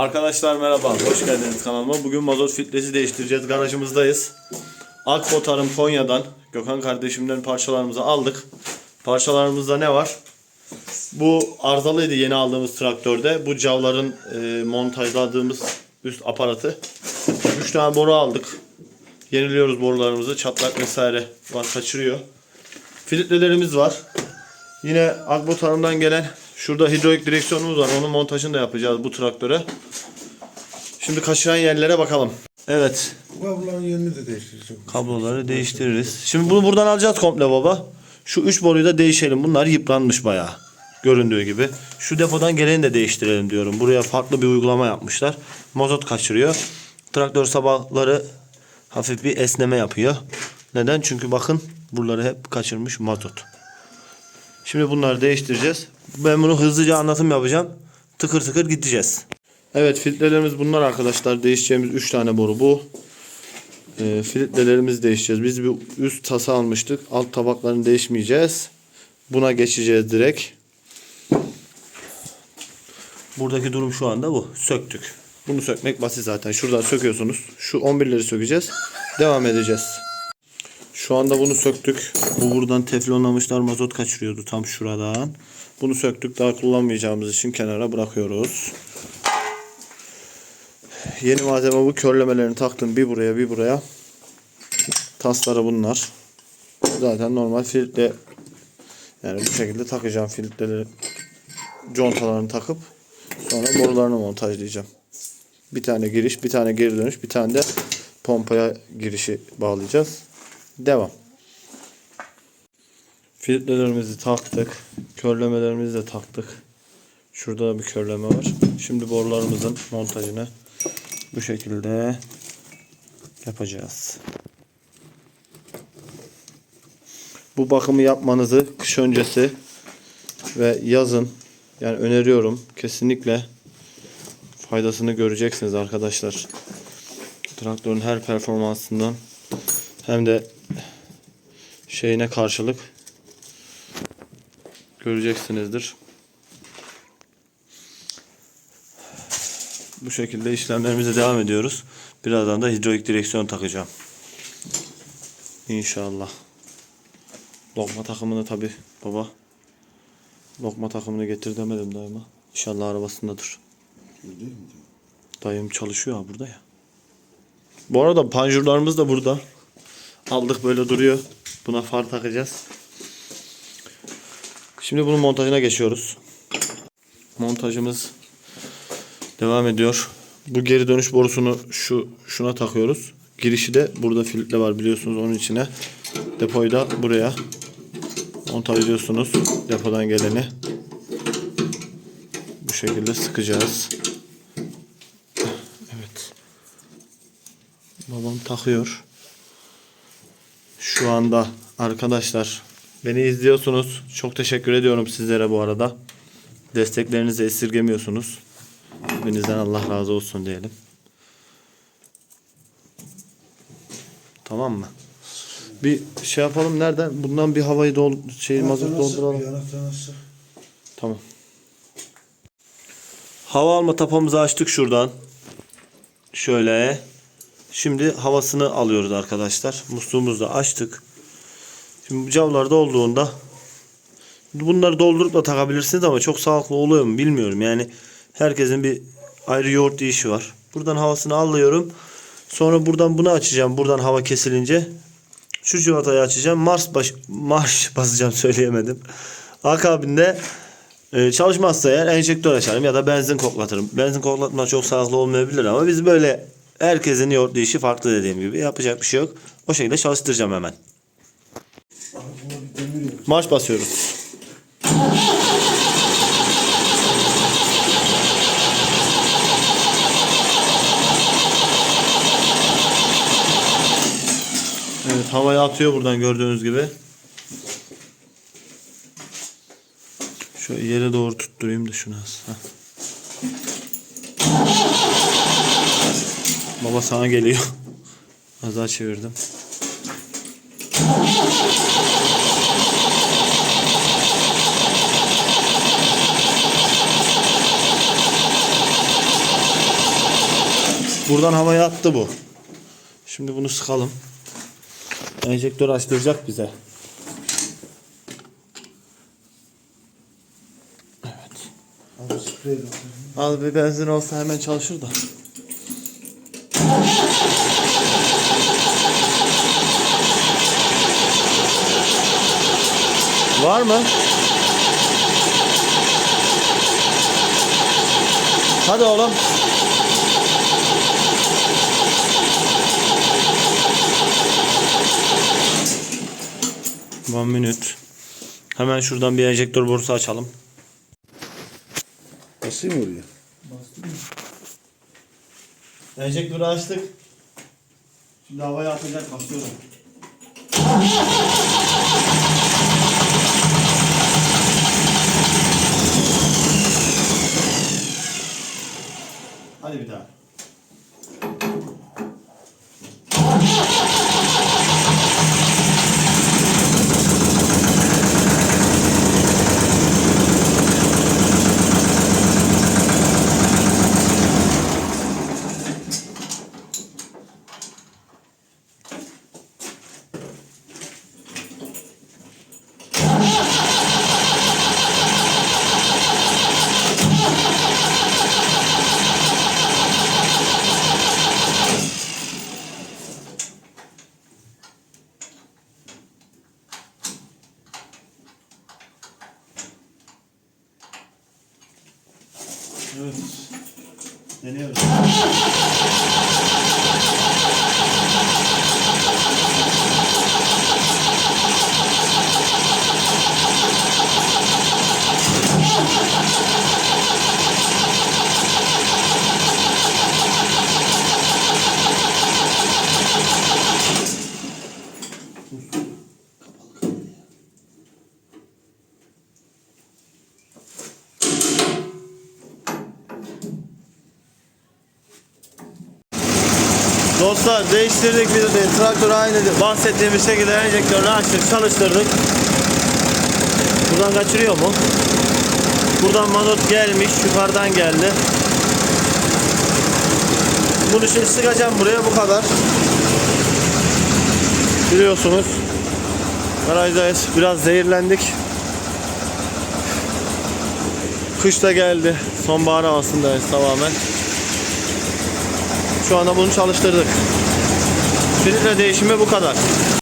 Arkadaşlar merhaba, hoş geldiniz kanalıma. Bugün mazot filtresi değiştireceğiz. Garajımızdayız. Akbo Tarım Konya'dan Gökhan kardeşimden parçalarımızı aldık. Parçalarımızda ne var? Bu arızalıydı yeni aldığımız traktörde. Bu cavların e, montajladığımız üst aparatı. 3 tane boru aldık. Yeniliyoruz borularımızı. Çatlak vesaire var kaçırıyor. Filtrelerimiz var. Yine Akbo Tarım'dan gelen şurada hidrolik direksiyonumuz var. Onun montajını da yapacağız bu traktöre. Şimdi kaçıran yerlere bakalım. Evet. Kabloların yönünü de değiştireceğim. Kabloları değiştiririz. Şimdi bunu buradan alacağız komple baba. Şu üç boruyu da değişelim. Bunlar yıpranmış bayağı. Göründüğü gibi. Şu depodan geleni de değiştirelim diyorum. Buraya farklı bir uygulama yapmışlar. Mazot kaçırıyor. Traktör sabahları hafif bir esneme yapıyor. Neden? Çünkü bakın buraları hep kaçırmış mazot. Şimdi bunları değiştireceğiz. Ben bunu hızlıca anlatım yapacağım. Tıkır tıkır gideceğiz. Evet filtrelerimiz bunlar arkadaşlar. Değişeceğimiz 3 tane boru bu. E, filtrelerimizi değişeceğiz. Biz bir üst tasa almıştık. Alt tabaklarını değişmeyeceğiz. Buna geçeceğiz direkt. Buradaki durum şu anda bu. Söktük. Bunu sökmek basit zaten. Şuradan söküyorsunuz. Şu 11'leri sökeceğiz. Devam edeceğiz. Şu anda bunu söktük. Bu buradan teflonlamışlar mazot kaçırıyordu tam şuradan. Bunu söktük. Daha kullanmayacağımız için kenara bırakıyoruz. Yeni malzeme bu. Körlemelerini taktım bir buraya bir buraya. Tasları bunlar. Zaten normal filtre yani bu şekilde takacağım filtreleri contalarını takıp sonra borularını montajlayacağım. Bir tane giriş, bir tane geri dönüş, bir tane de pompaya girişi bağlayacağız. Devam. Filtrelerimizi taktık. Körlemelerimizi de taktık. Şurada da bir körleme var. Şimdi borularımızın montajını bu şekilde yapacağız. Bu bakımı yapmanızı kış öncesi ve yazın yani öneriyorum. Kesinlikle faydasını göreceksiniz arkadaşlar. Traktörün her performansından hem de şeyine karşılık göreceksinizdir. Bu şekilde işlemlerimize devam ediyoruz. Birazdan da hidrolik direksiyon takacağım. İnşallah. Lokma takımını tabi baba. Lokma takımını getir demedim daima. İnşallah arabasındadır. Dayım çalışıyor ha burada ya. Bu arada panjurlarımız da burada. Aldık böyle duruyor. Buna far takacağız. Şimdi bunun montajına geçiyoruz. Montajımız devam ediyor. Bu geri dönüş borusunu şu şuna takıyoruz. Girişi de burada filtre var biliyorsunuz onun içine. Depoyu da buraya montajlıyorsunuz depodan geleni. Bu şekilde sıkacağız. Evet. Babam takıyor. Şu anda arkadaşlar beni izliyorsunuz. Çok teşekkür ediyorum sizlere bu arada. Desteklerinizi esirgemiyorsunuz. Hepinizden Allah razı olsun diyelim. Tamam mı? Bir şey yapalım nereden? Bundan bir havayı dol şey mazot dolduralım. Tamam. Hava alma tapamızı açtık şuradan. Şöyle. Şimdi havasını alıyoruz arkadaşlar. Musluğumuzu da açtık. Şimdi bu cavlar dolduğunda bunları doldurup da takabilirsiniz ama çok sağlıklı oluyor mu bilmiyorum. Yani herkesin bir ayrı yoğurt işi var. Buradan havasını alıyorum. Sonra buradan bunu açacağım. Buradan hava kesilince şu civatayı açacağım. Mars baş, marş basacağım söyleyemedim. Akabinde e, çalışmazsa eğer enjektör açarım ya da benzin koklatırım. Benzin koklatma çok sağlıklı olmayabilir ama biz böyle herkesin yoğurt işi farklı dediğim gibi yapacak bir şey yok. O şekilde çalıştıracağım hemen. Marş basıyoruz. Evet havaya atıyor buradan gördüğünüz gibi. Şöyle yere doğru tutturayım da şunu az. Heh. Baba sana geliyor. Az daha çevirdim. Buradan havaya attı bu. Şimdi bunu sıkalım. Enjektör açtıracak bize. De Az bir benzin olsa hemen çalışır da. Var mı? Hadi oğlum. One minute. Hemen şuradan bir enjektör borusu açalım. Basayım mı oraya? Enjektörü açtık. Şimdi havaya atacak basıyorum. Hadi bir daha. Evet. Deniyoruz. Dostlar değiştirdik bir de traktörü aynı bahsettiğimiz şekilde enjektörünü açtık çalıştırdık. Buradan kaçırıyor mu? Buradan mazot gelmiş yukarıdan geldi. Bunu şimdi sıkacağım buraya bu kadar. Biliyorsunuz garajdayız biraz zehirlendik. Kış da geldi. Sonbahar havasındayız tamamen. Şu anda bunu çalıştırdık. Filtre değişimi bu kadar.